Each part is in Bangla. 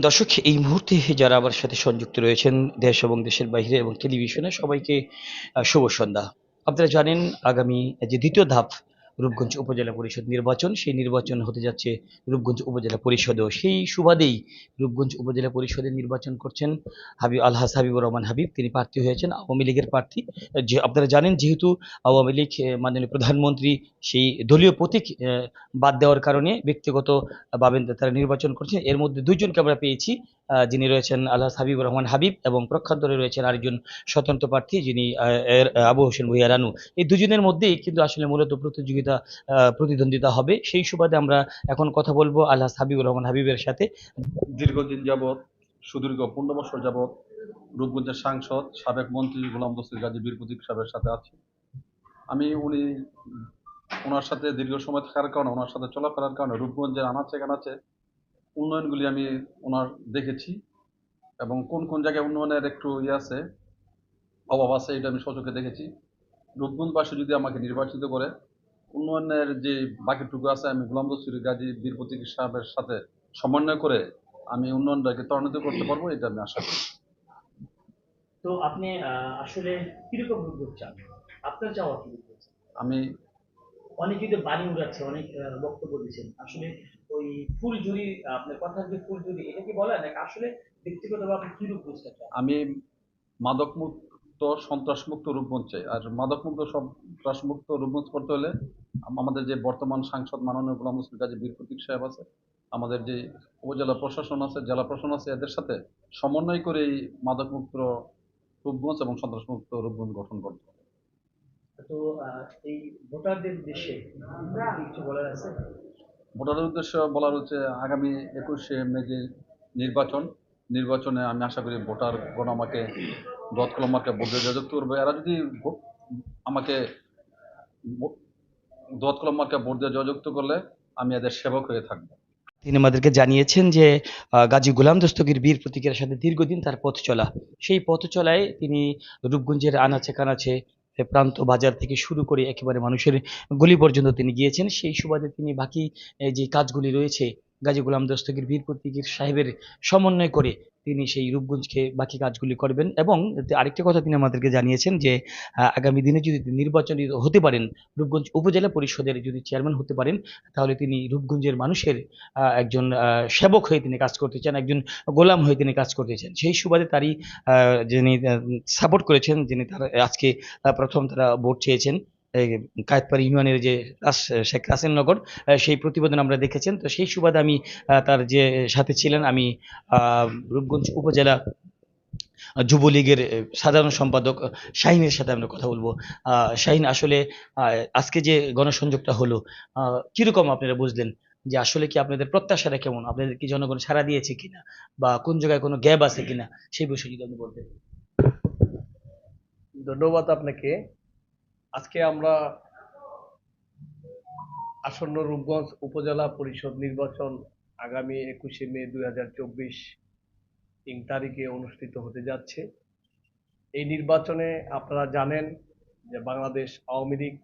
দর্শক, এই মুহূর্তে যারা আমার সাথে সংযুক্ত রয়েছেন, দেশ এবং দেশের বাইরে এবং টেলিভিশনে, সবাইকে শুভ সন্ধ্যা। আপনারা জানেন, আগামী যে দ্বিতীয় ধাপ রূপগঞ্জ উপজেলা পরিষদ নির্বাচন, সেই নির্বাচন হতে যাচ্ছে রূপগঞ্জ উপজেলা পরিষদেও। সেই সুবাদেই রূপগঞ্জ উপজেলা পরিষদের নির্বাচন করছেন হাবিব আলহাস হাবিবুর রহমান হাবিব। তিনি প্রার্থী হয়েছেন আওয়ামী লীগের প্রার্থী। যে আপনারা জানেন যেহেতু আওয়ামী লীগ মাননীয় প্রধানমন্ত্রী সেই দলীয় প্রতীক বাদ দেওয়ার কারণে ব্যক্তিগত ভাবে তারা নির্বাচন করছেন। এর মধ্যে দুইজনকে আমরা পেয়েছি যিনি রয়েছেন আল্লাহ হাবিবুর রহমান হাবিব এবং প্রখ্যাতরে রয়েছেন আরেকজন স্বতন্ত্র প্রার্থী যিনি আবু হোসেন ভুইয়া রানু। এই দুজনের মধ্যেই কিন্তু আসলে মূলত প্রতিযোগিতা প্রতিদ্বন্দ্বিতা হবে। সেই সুবাদে আমরা এখন কথা বলব আল্লাহ হাবিবুর রহমান হাবিবের সাথে। দীর্ঘদিন যাবৎ সুদীর্ঘ পনেরো বছর যাবৎ রূপগঞ্জের সাংসদ, সাবেক মন্ত্রী গোলাম দস্তির গাজী বীর প্রতীক সাহেবের সাথে আছি। আমি, উনি ওনার সাথে দীর্ঘ সময় থাকার কারণে, ওনার সাথে চলাফেরার কারণে রূপগঞ্জের আনাচে কানাচে উন্নয়নগুলি আমি ওনার দেখেছি এবং কোন কোন জায়গায় উন্নয়নের একটু ইয়ে আছে অভাব আছে এটা আমি সচোখে দেখেছি। রূপগঞ্জবাসী যদি আমাকে নির্বাচিত করে উন্নয়নের যে বাকিটুকু আছে আমি গোলাম দস্তির গাজী বীর প্রতীক সাহেবের সাথে সমন্বয় করে আমি উন্নয়নটাকে ত্বরান্বিত করতে পারব এটা আমি আশা করি। তো আপনি আসলে কীরকম রূপ চান? আপনার চাওয়া কি? আমি অনেক কিন্তু বাড়ি উড়াচ্ছে অনেক বক্তব্য দিচ্ছেন। আসলে ওই ফুলঝুরি আপনার কথার যে ফুলঝুরি এটা কি বলেন? নাকি আসলে ব্যক্তিগতভাবে আপনি কি রূপ বুঝতে চান? আমি মাদকমুক্ত সন্ত্রাসমুক্ত রূপগঞ্জ চাই। আর মাদকমুক্ত সন্ত্রাসমুক্ত রূপগঞ্জ করতে হলে আমাদের যে বর্তমান সাংসদ মাননীয় গোলাম মুসলিম কাজী বীর প্রতীক সাহেব আছে আমাদের যে উপজেলা প্রশাসন আছে জেলা প্রশাসন আছে এদের সাথে সমন্বয় করে এই মাদকমুক্ত রূপগঞ্জ এবং সন্ত্রাসমুক্ত রূপগঞ্জ গঠন করতে হবে। তো এই ভোটারদের উদ্দেশ্যে কিছু বলার আছে? ভোটারের উদ্দেশ্য বলার হচ্ছে আগামী একুশে মে যে নির্বাচন, নির্বাচনে আমি আশা করি ভোটার গণ আমাকে দত কলম আমাকে ভোট যুক্ত করবে। এরা যদি আমাকে দত আমাকে ভোট দিয়ে জয়যুক্ত করলে আমি এদের সেবক হয়ে থাকব। তিনি আমাদেরকে জানিয়েছেন যে গাজী গোলাম দস্তগীর বীর প্রতীকের সাথে দীর্ঘদিন তার পথ চলা। সেই পথ চলায় তিনি রূপগঞ্জের আনাচে কানাচে প্রান্ত বাজার থেকে শুরু করে একেবারে মানুষের গলি পর্যন্ত তিনি গিয়েছেন। সেই সুবাদে তিনি বাকি যে কাজগুলি রয়েছে গাজী গোলাম দস্তগীর বীর প্রতীকের সাহেবের সমন্বয় করে তিনি সেই রূপগঞ্জকে বাকি কাজগুলি করবেন এবং আরেকটা কথা তিনি আমাদেরকে জানিয়েছেন যে আগামী দিনে যদি নির্বাচনী হতে পারেন, রূপগঞ্জ উপজেলা পরিষদের যদি চেয়ারম্যান হতে পারেন, তাহলে তিনি রূপগঞ্জের মানুষের একজন সেবক হয়ে তিনি কাজ করতে চান, একজন গোলাম হয়ে তিনি কাজ করতে চান। সেই সুবাদে তারই যিনি সাপোর্ট করেছেন, যিনি তার আজকে প্রথম তারা ভোট চেয়েছেন। কায়েতপাড়ি ইউনিয়নের যে শেখ রাসেল নগর সেই প্রতিবেদন আমরা দেখেছেন। তো সেই সুবাদে আমি তার যে সাথে ছিলেন আমি রূপগঞ্জ উপজেলা যুবলীগের সাধারণ সম্পাদক শাহিনের সাথে আমরা কথা বলব। শাহিন, আসলে আজকে যে গণসংযোগটা হলো কীরকম আপনারা বুঝলেন যে আসলে কি আপনাদের প্রত্যাশাটা কেমন? আপনাদের কি জনগণ সাড়া দিয়েছে কিনা? বা কোন জায়গায় কোনো গ্যাপ আছে কিনা? সেই বিষয়ে যদি আপনি বলতেন। ধন্যবাদ আপনাকে। আজকে আমরা আসন্ন রূপগঞ্জ উপজেলা পরিষদ নির্বাচন আগামী একুশে মে দুই হাজার চব্বিশ তিন তারিখে অনুষ্ঠিত হতে যাচ্ছে। এই নির্বাচনে আপনারা জানেন যে বাংলাদেশ আওয়ামী লীগ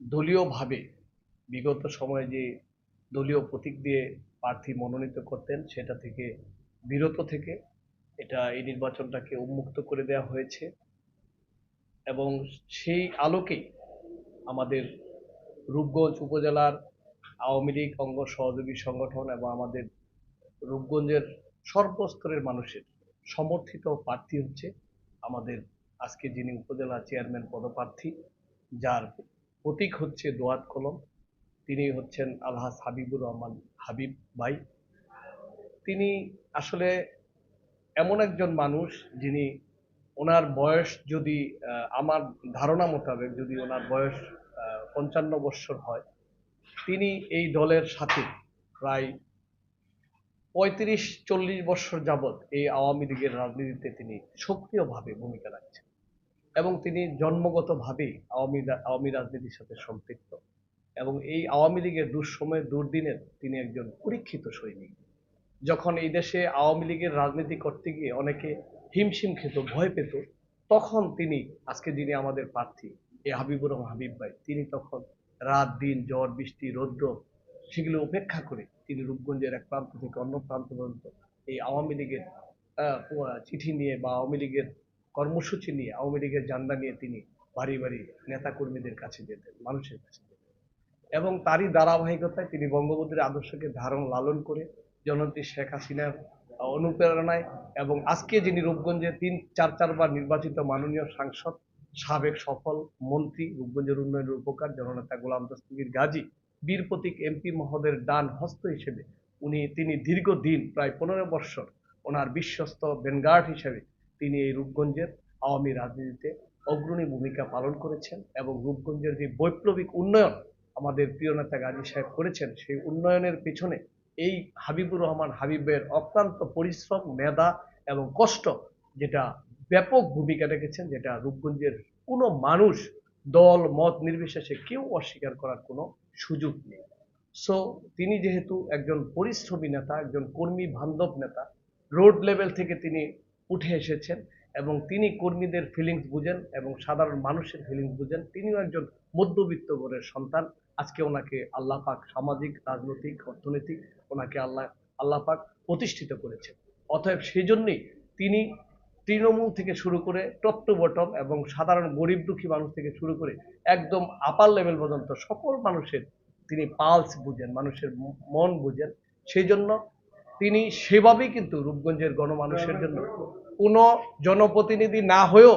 দলীয়ভাবে বিগত সময়ে যে দলীয় প্রতীক দিয়ে প্রার্থী মনোনীত করতেন, সেটা থেকে বিরত থেকে এটা এই নির্বাচনটাকে উন্মুক্ত করে দেওয়া হয়েছে। এবং সেই আলোকেই আমাদের রূপগঞ্জ উপজেলার আওয়ামী লীগ অঙ্গ সহযোগী সংগঠন এবং আমাদের রূপগঞ্জের সর্বস্তরের মানুষের সমর্থিত প্রার্থী হচ্ছে আমাদের আজকে যিনি উপজেলা চেয়ারম্যান পদপ্রার্থী, যার প্রতীক হচ্ছে দোয়াত কলম। তিনি হচ্ছেন আলহাজ হাবিবুর রহমান হাবিব ভাই। তিনি আসলে এমন একজন মানুষ যিনি ওনার বয়স যদি আমার ধারণা মোতাবেক যদি ওনার বয়স পঞ্চান্ন বৎসর হয়, তিনি এই দলের সাথে। প্রায় পঁয়ত্রিশ, চল্লিশ বৎসর যাবৎ এই আওয়ামী লীগের রাজনীতিতে তিনি সক্রিয়ভাবে ভূমিকা রাখছেন এবং তিনি জন্মগতভাবেই আওয়ামী আওয়ামী রাজনীতির সাথে সম্পৃক্ত এবং এই আওয়ামী লীগের দুঃসময়ে, দুর্দিনের তিনি একজন পরীক্ষিত সৈনিক। যখন এই দেশে আওয়ামী লীগের রাজনীতি করতে গিয়ে অনেকে হিমশিম খেত, ভয় পেত, তখন তিনি, আজকে যিনি আমাদের প্রার্থী এই হাবিবুর রহমান হাবিব ভাই, তিনি তখন রাত, দিন, ঝড়, বৃষ্টি, রৌদ্র, সেগুলো উপেক্ষা করে তিনি রূপগঞ্জের এক প্রান্ত থেকে অন্য প্রান্ত পর্যন্ত এই আওয়ামী লীগের চিঠি নিয়ে বা আওয়ামী লীগের কর্মসূচি নিয়ে, আওয়ামী লীগের জান্ডা নিয়ে তিনি বাড়ি বাড়ি নেতাকর্মীদের কাছে যেতেন, মানুষের কাছে যেতেন। এবং তারই ধারাবাহিকতায় তিনি বঙ্গবন্ধুর আদর্শকে ধারণ, লালন করে জননেত্রী শেখ হাসিনার অনুপ্রেরণায় এবং আজকে যিনি রূপগঞ্জে তিন, চার, চারবার নির্বাচিত মাননীয় সাংসদ, সাবেক সফল মন্ত্রী, রূপগঞ্জের উন্নয়নের উপকার জননেতা গোলাম দস্তগীর গাজী, বীর প্রতীক এমপি মহোদয়ের ডান হস্ত হিসেবে উনি, তিনি দীর্ঘদিন, প্রায় পনেরো বৎসর ওনার বিশ্বস্ত বেনগার্ড হিসেবে তিনি এই রূপগঞ্জের আওয়ামী রাজনীতিতে অগ্রণী ভূমিকা পালন করেছেন এবং রূপগঞ্জের যে বৈপ্লবিক উন্নয়ন আমাদের প্রিয় নেতা গাজী সাহেব করেছেন, সেই উন্নয়নের পেছনে এই হাবিবুর রহমান হাবিবের অক্লান্ত পরিশ্রম, মেধা এবং কষ্ট যেটা ব্যাপক ভূমিকা রেখেছেন, যেটা রূপগঞ্জের কোনো মানুষ দল, মত নির্বিশেষে কেউ অস্বীকার করার কোনো সুযোগ নেই। সো তিনি যেহেতু একজন পরিশ্রমী নেতা, একজন কর্মী বান্ধব নেতা রোড লেভেল থেকে তিনি উঠে এসেছেন এবং তিনি কর্মীদের ফিলিংস বুঝেন এবং সাধারণ মানুষের ফিলিংস বুঝেন। তিনিও একজন মধ্যবিত্ত ঘরের সন্তান। আজকে ওনাকে আল্লাহ পাক সামাজিক, রাজনৈতিক, অর্থনৈতিক ওনাকে আল্লাহ আল্লাহ পাক প্রতিষ্ঠিত করেছেন। অতএব সেই জন্যই তিনি তৃণমূল থেকে শুরু করে টপ টু বটম এবং সাধারণ গরিব দুঃখী মানুষ থেকে শুরু করে একদম আপার লেভেল পর্যন্ত সকল মানুষের তিনি পালস বুঝেন, মানুষের মন বুঝেন। সেই জন্য তিনি সেভাবেই কিন্তু রূপগঞ্জের গণমানুষের জন্য কোনো জনপ্রতিনিধি না হয়েও